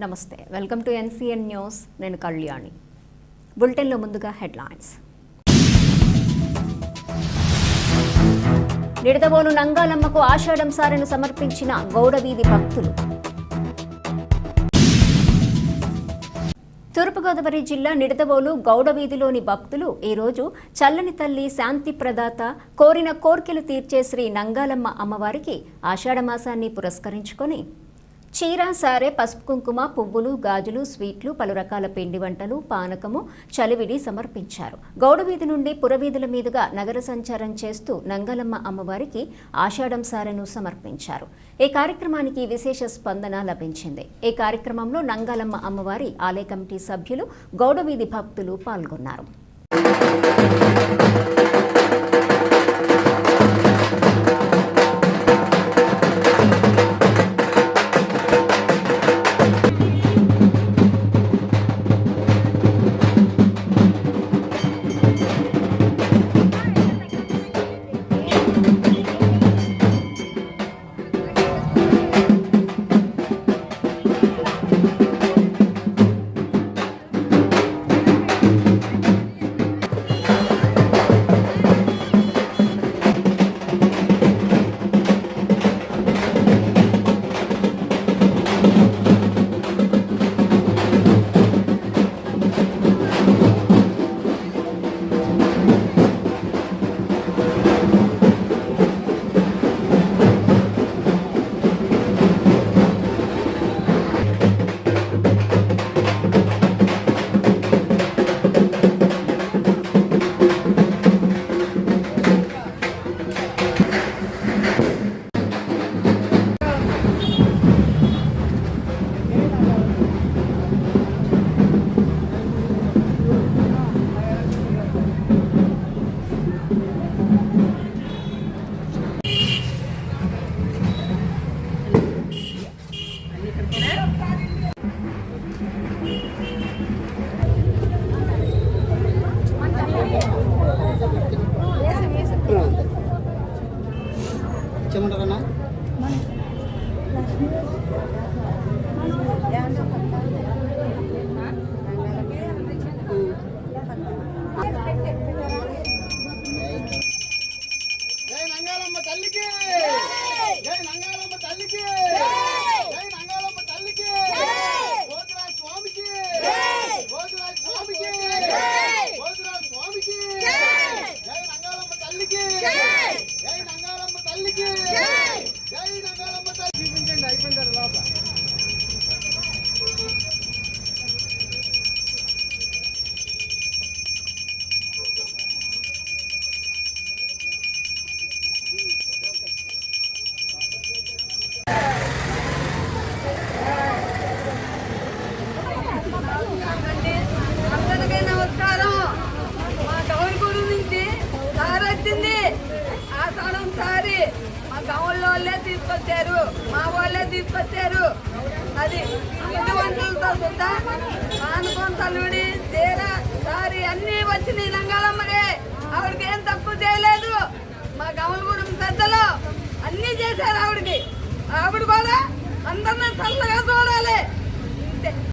నమస్తే. Welcome to NCN news. నేను కళ్యాణి. బులెటిన్లో ముందుగా హెడ్లైన్స్. నిడదవోలు నంగాలమ్మకు ఆషాఢం సారను సమర్పించిన గౌడవీధి భక్తులు. తూర్పుగోదావరి జిల్లా నిడదవోలు గౌడవీధిలోని భక్తులు ఈరోజు చల్లని తల్లి శాంతి ప్రదాత కోరిన కోర్కెలు తీర్చే శ్రీ నంగాలమ్మ అమ్మవారికి ఆషాఢమాసాన్ని పురస్కరించుకొని చీర సారే పసుపు కుంకుమ పువ్వులు గాజులు స్వీట్లు పలు రకాల పిండి వంటలు పానకము చలివిడి సమర్పించారు. గౌడవీధి నుండి పురవీధుల మీదుగా నగర సంచారం చేస్తూ నంగలమ్మ అమ్మవారికి ఆషాఢం సారెను సమర్పించారు. ఈ కార్యక్రమానికి విశేష స్పందన లభించింది. ఈ కార్యక్రమంలో నంగాలమ్మ అమ్మవారి ఆలయ కమిటీ సభ్యులు గౌడవీధి భక్తులు పాల్గొన్నారు. మా గౌన్లో వాళ్ళే తీసుకొచ్చారు. మా వాళ్ళే తీసుకొచ్చారు. అది పిండి వంటలతో సుద్దా పానకం తల్లుడి చీర సారీ అన్నీ వచ్చినాయి నంగాలమ్మగే ఆవిడకి ఏం తప్పు చేయలేదు. మా గౌన్ పెద్దలు అన్నీ చేశారు ఆవిడకి. ఆవిడ కూడా అందరినీ చల్లగా చూడాలి.